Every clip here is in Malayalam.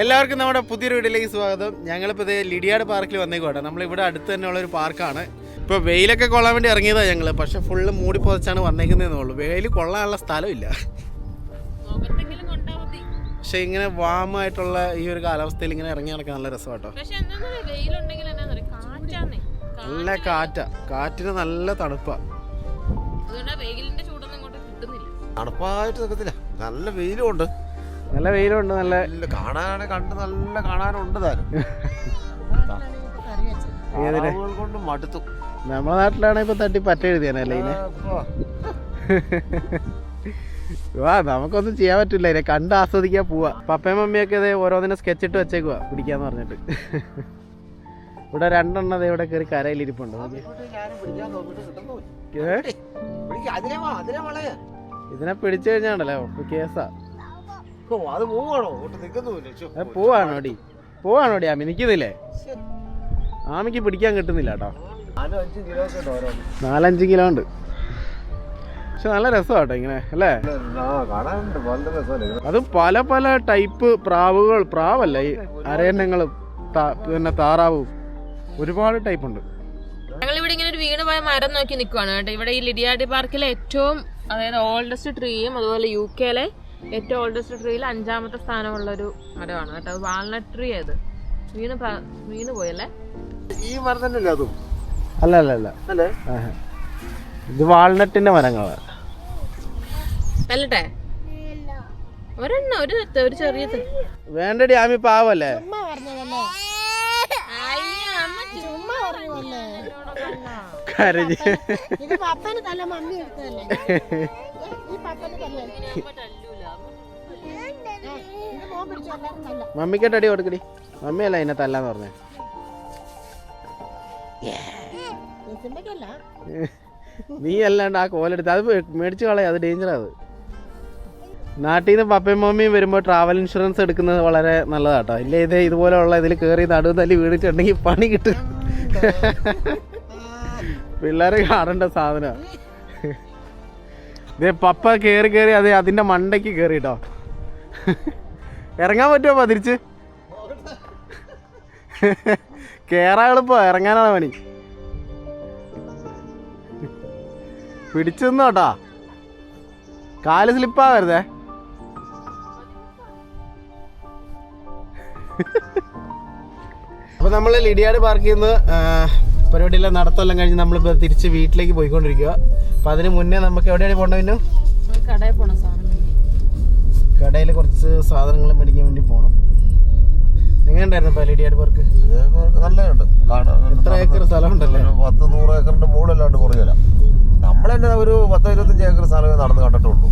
എല്ലാവർക്കും നമ്മുടെ പുതിയൊരു വീട്ടിലേക്ക് സ്വാഗതം. ഞങ്ങളിപ്പോൾ ഇത് ലിഡിയാട് പാർക്കിൽ വന്നേക്കോട്ടെ നമ്മളിവിടെ അടുത്ത് തന്നെയുള്ള ഒരു പാർക്കാണ്. ഇപ്പോൾ വെയിലൊക്കെ കൊള്ളാൻ വേണ്ടി ഇറങ്ങിയതാണ് ഞങ്ങൾ പക്ഷേ ഫുള്ള് മൂടി പൊതച്ചാണ് വന്നേക്കുന്നതെന്നേ ഉള്ളൂ. വെയിൽ കൊള്ളാനുള്ള സ്ഥലമില്ല. പക്ഷെ ഇങ്ങനെ വാമായിട്ടുള്ള ഈ ഒരു കാലാവസ്ഥയിൽ ഇങ്ങനെ ഇറങ്ങി നടക്കാൻ നല്ല രസമാട്ടോ. നല്ല കാറ്റാ. കാറ്റിന് നല്ല തണുപ്പാ. അതുകൊണ്ട് ആ ചൂടൊന്നും ഇങ്ങോട്ട് കിട്ടുന്നില്ല. തണുപ്പായിട്ട് നിൽക്കത്തില്ല നല്ല വെയിലും ഉണ്ട്. നല്ല വെയിലുണ്ട് നല്ല കാണാനാണ് കണ്ട് നല്ല കാണാനുണ്ട് താനും? താറാവുകൾ കൊണ്ട് മടുത്തു. നമ്മുടെ നാട്ടിലാണെങ്കിൽ ഇപ്പൊ തട്ടി പറ്റ എഴുതിയാനല്ലേ ഇതിനെ വാ നമുക്കൊന്നും ചെയ്യാൻ പറ്റില്ല. ഇതിനെ കണ്ട് ആസ്വദിക്കാൻ പോവാ. പപ്പയും മമ്മിയൊക്കെ ഇതേ ഓരോന്നിനെ സ്കെച്ച് ഇട്ട് വെച്ചേക്കുവാ പിടിക്കാന്ന് പറഞ്ഞിട്ട്. ഇവിടെ രണ്ടെണ്ണം ഇവിടെ കയറി കരയിലിരിപ്പുണ്ട്. ഇതിനെ പിടിച്ചു കഴിഞ്ഞാണല്ലോ കേസാ. അത് പോവാണോ? നിൽക്കുന്നുമില്ല. പോവാണോടി. പോവാണോടി ആമി? നിക്കുന്നില്ലേ ആമിക്ക് പിടിക്കാൻ കിട്ടുന്നില്ല കേട്ടോ. നാലഞ്ച് കിലോ ഉണ്ട്. പക്ഷെ നല്ല രസമാട്ടോ ഇങ്ങനെ അല്ലേ? അതും പല പല ടൈപ്പ് പ്രാവുകൾ പ്രാവല്ല? ഈ അരയന്നങ്ങളും താ- പിന്നെ താറാവും. ഒരുപാട് ടൈപ്പ് ഉണ്ട്. ഞങ്ങൾ ഇവിടെ ഇങ്ങനെ ഒരു വീണ് പോയ മരം നോക്കി നിൽക്കുവാണ് കേട്ടോ. ഇവിടെ ഈ ലിഡിയാടി പാർക്കിലെ ഏറ്റവും അതായത് ഓൾഡസ്റ്റ് ട്രീയും അതുപോലെ യു കെയിലെ ഏറ്റവും ഓൾഡസ്റ്റ് ട്രീയിൽ അഞ്ചാമത്തെ സ്ഥാനമുള്ള ഒരു മരമാണ്. കേട്ടോ വാൾനട്ട് ട്രീ അത്. വീണ് വീണ് പോയല്ലേ? ഈ മരം തന്നെ അതും? അല്ല അല്ല അല്ല. അല്ലേ? ഇത് വാൾനട്ടിന്റെ മരങ്ങളാണ് അല്ലട്ടെ? ഒരെണ്ണം ഒരു ഒരു ചെറിയ വേണ്ടടി ആമി പാവല്ലേ? കരഞ്ഞ്. ഇത് പപ്പന് തല മമ്മി എടുത്തതല്ലേ? ഈ പപ്പന് മമ്മിക്കട്ട് അടി കൊടുക്കടി. മമ്മിയല്ല അതിനെ തല്ലാന്ന് പറഞ്ഞേ. നീ അല്ലാണ്ട് ആ കോലെടുത്ത് അത് മേടിച്ചു കളയാ അത് ഡേഞ്ചർ അത്. നാട്ടിൽ നിന്ന് പപ്പയും മമ്മിയും വരുമ്പോൾ ട്രാവൽ ഇൻഷുറൻസ് എടുക്കുന്നത് വളരെ നല്ലതാട്ടോ. ഇല്ലേ ഇതേ ഇതുപോലെയുള്ള ഇതിൽ കയറി നടുവ് തല്ലി വീണിട്ടുണ്ടെങ്കിൽ പണി കിട്ടും. പിള്ളേരെ കാണേണ്ട സാധനമാണ് ഇതേ പപ്പ കയറി കയറി അതെ അതിന്റെ മണ്ടയ്ക്ക് കയറി കേട്ടോ ഇറങ്ങാൻ പറ്റുമോ തിരിച്ച്? കേറാൻ എളുപ്പമോ ഇറങ്ങാനാണ് പണി. പിടിച്ചു നിന്നോട്ടാ കാൽ സ്ലിപ്പാവരുതേ അപ്പൊ നമ്മൾ ലിഡിയാട് പാർക്കിൽ നിന്ന് പരിപാടിയെല്ലാം നടത്തെല്ലാം കഴിഞ്ഞ് നമ്മളിപ്പോൾ തിരിച്ച് വീട്ടിലേക്ക് പോയിക്കൊണ്ടിരിക്കുക അപ്പൊ അതിന് മുന്നേ നമുക്ക് എവിടെയാണ് പോകേണ്ടത് പിന്നെ കടയിൽ പോണ സാധനം കുറച്ച് സാധനങ്ങൾ മേടിക്കാൻ വേണ്ടി പോകണം എങ്ങനെയുണ്ടായിരുന്നു നല്ലതുണ്ട്. കാണാൻ എത്ര ഏക്കർ സ്ഥലമുണ്ടല്ലേ? ഒരു പത്ത് നൂറ് ഏക്കറിന്റെ മുകളിലല്ലാണ്ട് കുറയില്ല നമ്മൾ തന്നെ ഒരു പത്ത് ഇരുപത്തഞ്ച് ഏക്കർ സ്ഥലമേ നടന്ന് കണ്ടിട്ടുള്ളൂ.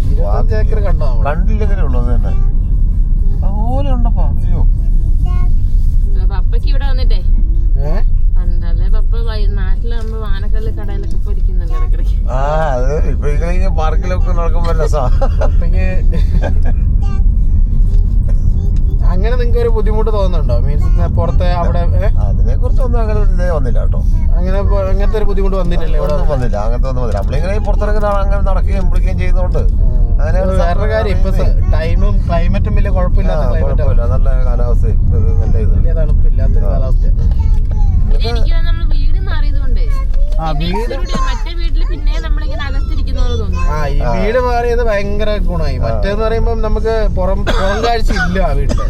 ഏക്കർ കണ്ടോ നമ്മൾ? കണ്ടില്ലെങ്കിലേ ഉള്ളൂ അത് തന്നെ. അതുപോലെ ഉണ്ടപ്പാ. അയ്യോ. പപ്പയ്ക്ക് ഇവിടെ വന്നിട്ടേ? അല്ലേ പപ്പ അങ്ങനെ നിങ്ങൾക്ക് ഒരു ബുദ്ധിമുട്ട് തോന്നുന്നുണ്ടോ? മീൻസ് പുറത്തെ അവിടെ? അതിനെ കുറിച്ചൊന്നും അങ്ങനെ ഒരു ഇതേ വന്നില്ല കേട്ടോ. അങ്ങനെ അങ്ങനത്തെ ഒരു ബുദ്ധിമുട്ട് വന്നില്ലല്ലേ ഇവിടെ? ഒന്നും വന്നില്ല. അങ്ങനത്തെ ഒന്നും വന്നില്ല. നമ്മളിങ്ങനെ പുറത്തിറങ്ങുന്ന അങ്ങനെ നടക്കുകയും പിടിക്കുകയും ചെയ്യുന്നതുകൊണ്ട് അങ്ങനെ ഒരു വേറൊരു കാര്യം ഇപ്പൊ ടൈമും ക്ലൈമറ്റും വലിയ കുഴപ്പമില്ലാത്ത ക്ലൈമറ്റ് നല്ല കാലാവസ്ഥ. നല്ല തണുപ്പില്ലാത്തൊരു കാലാവസ്ഥ വീട് ആ വീട് മറ്റേ വീട്ടിൽ പിന്നെ നമ്മളിങ്ങനെ അകത്തിരിക്കുന്ന പോലെ ആ ഈ വീട് മാറിയത് ഭയങ്കര ഗുണമായി. മറ്റേന്ന് പറയുമ്പോ നമുക്ക് പുറം പുറം കാഴ്ച ഇല്ല ആ വീട്ടിൽ.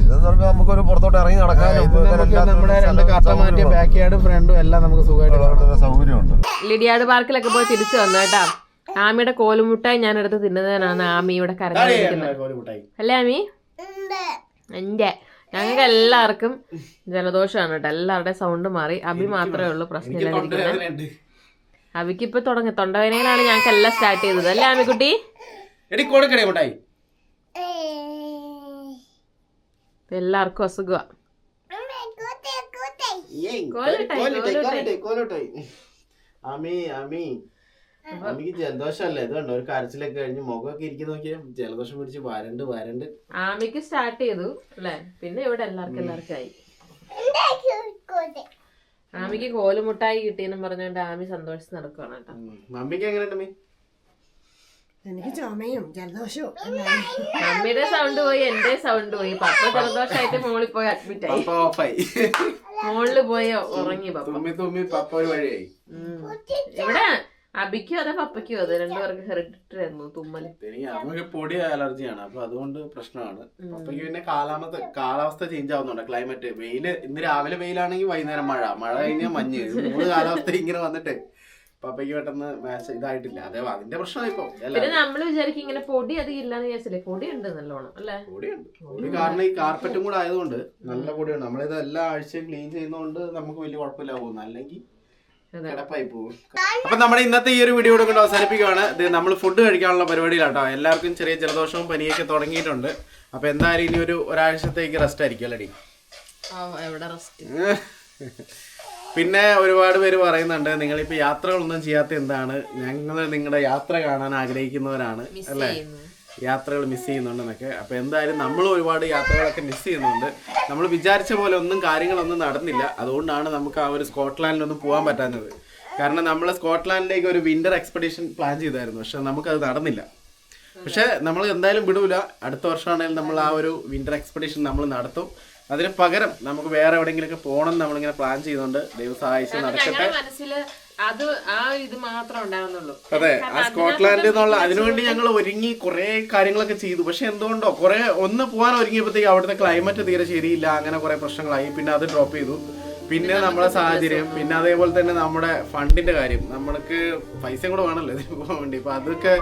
ഇതെന്ന് പറയുമ്പോൾ നമുക്കൊരു പുറത്തോട്ട് ഇറങ്ങി നടക്കാനും നമ്മുടെ രണ്ട് കട്ട മാറ്റിയ ബാക്ക് യാർഡും ഫ്രണ്ടും എല്ലാം നമുക്ക് സുഖമായിട്ട് സൗകര്യമുണ്ട്. ലിഡിയാട് പാർക്കിലൊക്കെ പോയി തിരിച്ചു വന്നു കേട്ടാ. ആമിയുടെ കോലുമുട്ടായി ഞാൻ എടുത്ത് തിന്നുന്നതിനാണ് ആമി ഇവിടെ കരഞ്ഞിരിക്കുന്നത് അല്ലേ ആമി? എന്റെ ഞങ്ങൾക്ക് എല്ലാവർക്കും ജലദോഷമാണ് കേട്ടോ. എല്ലാവരുടെയും സൗണ്ട് മാറി. അഭി മാത്രമേ ഉള്ളൂ പ്രശ്നമില്ലാതിരിക്കുന്നത് അഭിക്ക് ഇപ്പൊ തുടങ്ങി. തൊണ്ടവേനയിലാണ് ഞങ്ങൾക്ക് എല്ലാം സ്റ്റാർട്ട് ചെയ്തത്. അല്ലേ ആമിക്കുട്ടി എല്ലാവർക്കും അസുഖമാണ് കോലട്ടായി കോലട്ടായി അസുഖമാ അമി അമി. അമിക്ക് ജലദോഷമല്ല? ഇത് കണ്ടോ? ഒരു കരച്ചിലൊക്കെ കഴിഞ്ഞ് മുഖമൊക്കെ ഇരിക്കുന്ന നോക്കിയാൽ ജലദോഷം പിടിച്ച് വരണ്ട് വരണ്ട്. ആമിക്ക് സ്റ്റാർട്ട് ചെയ്തു അല്ലേ? പിന്നെ ഇവിടെ എല്ലാവർക്കും എല്ലാവർക്കും ആയി. ആമിക്ക് കോലുമുട്ടായി കിട്ടിയെന്നും പറഞ്ഞുകൊണ്ട് ആമി സന്തോഷിച്ച് നടക്കുവാണ് കേട്ടോ. മമ്മിക്ക് എങ്ങനെയുണ്ട് മീ എനിക്ക് ചുമയും ജലദോഷവും അമ്മയുടെ സൗണ്ട് പോയി എന്റെ സൗണ്ട് പോയി. പപ്പ ജലദോഷമായിട്ട് മോളിൽ പോയി അഡ്മിറ്റ് ആയി. മോളിൽ പോയി ഉറങ്ങി പപ്പ. തുമ്മി തുമ്മി പപ്പ ഒരു വഴിയായി. ഇവിടെ അബിക്കോ അതെ പപ്പയ്ക്കോ അതെ രണ്ടുപേർക്ക് ഹെറിഡിറ്ററി ആയിരുന്നു തുമ്മൽ എനിക്ക് പൊടി അലർജിയാണ് അപ്പൊ അതുകൊണ്ട് പ്രശ്നമാണ്. പപ്പയ്ക്ക് പിന്നെ കാലാവസ്ഥ കാലാവസ്ഥ ചേഞ്ച് ആവുന്നുണ്ട് ക്ലൈമറ്റ് വെയിൽ ഇന്ന് രാവിലെ വെയിലാണെങ്കിൽ വൈകുന്നേരം മഴ മഴ കഴിഞ്ഞാൽ മഞ്ഞ് മൂന്ന് കാലാവസ്ഥ ഇങ്ങനെ വന്നിട്ട്. പപ്പയ്ക്ക് പെട്ടെന്ന് മാച്ച് ഇതായിട്ടില്ല അതെ അതിന്റെ പ്രശ്നമാണ് ഇപ്പൊ പിന്നെ നമ്മൾ വിചാരിക്കും ഇങ്ങനെ പൊടി അധികം ഇല്ലാന്ന് വിചാരിച്ചില്ലേ പൊടി ഉണ്ട് നല്ലോണം അല്ലെ? പൊടിയുണ്ട്. പൊടി കാരണം ഈ കാർപ്പറ്റും കൂടെ ആയതുകൊണ്ട് നല്ല പൊടിയുണ്ട്. നമ്മളിത് എല്ലാ ആഴ്ചയും ക്ലീൻ ചെയ്യുന്നതുകൊണ്ട് നമുക്ക് വലിയ കുഴപ്പമില്ല പോകുന്നു അല്ലെങ്കിൽ അതെ. കിടപ്പായി പോകും അപ്പൊ നമ്മുടെ ഇന്നത്തെ ഈ ഒരു വീഡിയോ കൂടെ കൊണ്ട് അവസാനിപ്പിക്കുകയാണ്. ഇത് നമ്മൾ ഫുഡ് കഴിക്കാനുള്ള പരിപാടിയിലാട്ടോ. എല്ലാവർക്കും ചെറിയ ജലദോഷവും പനിയൊക്കെ തുടങ്ങിയിട്ടുണ്ട്. അപ്പൊ എന്തായാലും ഇനി ഒരു ഒരാഴ്ചത്തേക്ക് റെസ്റ്റ് ആയിരിക്കും അല്ലടി പിന്നെ ഒരുപാട് പേര് പറയുന്നുണ്ട് നിങ്ങൾ നിങ്ങളിപ്പോ യാത്രകളൊന്നും ചെയ്യാത്ത എന്താണ്? ഞങ്ങൾ നിങ്ങളുടെ യാത്ര കാണാൻ ആഗ്രഹിക്കുന്നവരാണ്. അല്ലേ? യാത്രകൾ മിസ് ചെയ്യുന്നുണ്ടെന്നൊക്കെ. അപ്പൊ എന്തായാലും നമ്മൾ ഒരുപാട് യാത്രകളൊക്കെ മിസ് ചെയ്യുന്നുണ്ട്. നമ്മൾ വിചാരിച്ച പോലെ ഒന്നും കാര്യങ്ങളൊന്നും നടന്നില്ല. അതുകൊണ്ടാണ് നമുക്ക് ആ ഒരു സ്കോട്ട്ലാൻഡിലൊന്നും പോകാൻ പറ്റാത്തത് കാരണം നമ്മൾ സ്കോട്ട്ലാൻഡിലേക്ക് ഒരു വിന്റർ എക്സ്പെഡീഷൻ പ്ലാൻ ചെയ്തായിരുന്നു. പക്ഷെ നമുക്കത് നടന്നില്ല. പക്ഷെ നമ്മൾ എന്തായാലും വിടൂല. അടുത്ത വർഷമാണെങ്കിലും നമ്മൾ ആ ഒരു വിന്റർ എക്സ്പെഡീഷൻ നമ്മൾ നടത്തും. അതിന് പകരം നമുക്ക് വേറെ എവിടെയെങ്കിലുമൊക്കെ പോകണം നമ്മളിങ്ങനെ പ്ലാൻ ചെയ്യുന്നുണ്ട്. ദൈവം സഹായിച്ച് നടക്കട്ടെ. അത് ആ ഇത് മാത്രമേ ഉണ്ടാകുന്നുള്ളൂ അതെ ആ സ്കോട്ട്ലാൻഡ് എന്നുള്ള അതിനുവേണ്ടി ഞങ്ങൾ ഒരുങ്ങി കുറെ കാര്യങ്ങളൊക്കെ ചെയ്തു. പക്ഷെ എന്തുകൊണ്ടോ കുറെ ഒന്ന് പോകാൻ ഒരുങ്ങിയപ്പോഴത്തേക്ക് അവിടുത്തെ ക്ലൈമറ്റ് തീരെ ശരിയില്ല അങ്ങനെ കുറെ പ്രശ്നങ്ങളായി. പിന്നെ അത് ഡ്രോപ്പ് ചെയ്തു. പിന്നെ നമ്മളെ സാഹചര്യം പിന്നെ അതേപോലെ തന്നെ നമ്മുടെ ഫണ്ടിന്റെ കാര്യം. നമ്മൾക്ക് പൈസ കൂടെ വേണമല്ലോ ഇതിന് പോകാൻ വേണ്ടി. ഇപ്പൊ അതൊക്കെ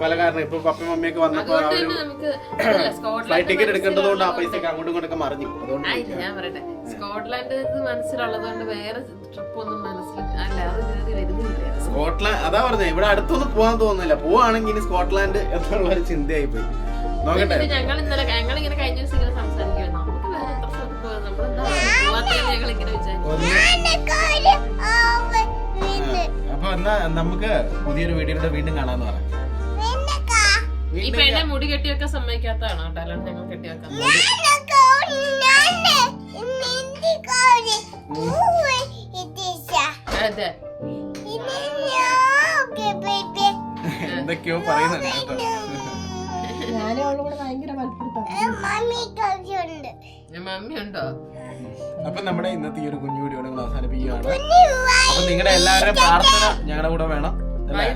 പല കാരണം. ഇപ്പൊ പപ്പയും മമ്മിയൊക്കെ വന്നപ്പോ ആ ഒരു ഫ്ലൈറ്റ് ടിക്കറ്റ് എടുക്കേണ്ടത് കൊണ്ട് ആ പൈസ അങ്ങോട്ടും ഇങ്ങോട്ടൊക്കെ മറിഞ്ഞു. അതുകൊണ്ട് ഞാൻ പറയട്ടെ. സ്കോട്ട്ലാൻഡ് വേറെ ട്രിപ്പ് ഒന്നും മനസ്സിൽ അല്ല അത് കയറി വരുന്നില്ല. സ്കോട്ട്ലാൻഡ് അതാ പറഞ്ഞേ ഇവിടെ അടുത്തൊന്നും പോകാൻ തോന്നുന്നില്ല. പോവാണെങ്കിൽ ഇനി സ്കോട്ട്ലാൻഡ് എന്നുള്ള ഒരു ചിന്തയായി പോയി നോക്കട്ടെ. ഞങ്ങൾ ഇന്നലെ ഞങ്ങൾ ഇങ്ങനെ കഴിഞ്ഞ ദിവസം ഇങ്ങനെ സംസാരിക്കുവാ അപ്പൊ എന്നാ നമുക്ക് പുതിയൊരു വീഡിയോയുടെ വീണ്ടും കാണാന്ന് പറയാം. ഈ പെണ്ണെ മുടി കെട്ടിയൊക്കെ സമ്മതിക്കാത്തതാണോ? കേട്ടോ അല്ലാണ്ട് ഞങ്ങൾ കെട്ടിവെക്കാൻ അതെ. എന്തൊക്കെയോ പറയുന്നുണ്ട് കേട്ടോ. ഞാനും അവളോട് കൂടെ ഭയങ്കര മത്സരം മമ്മി ഉണ്ടോ? അപ്പൊ നമ്മുടെ ഇന്നത്തെ ഈ ഒരു കുഞ്ഞു വീഡിയോ ഞങ്ങൾ അവസാനിപ്പിക്കുകയാണ്. അപ്പൊ നിങ്ങളുടെ എല്ലാവരുടെയും പ്രാർത്ഥന ഞങ്ങളുടെ കൂടെ വേണം അല്ലേ?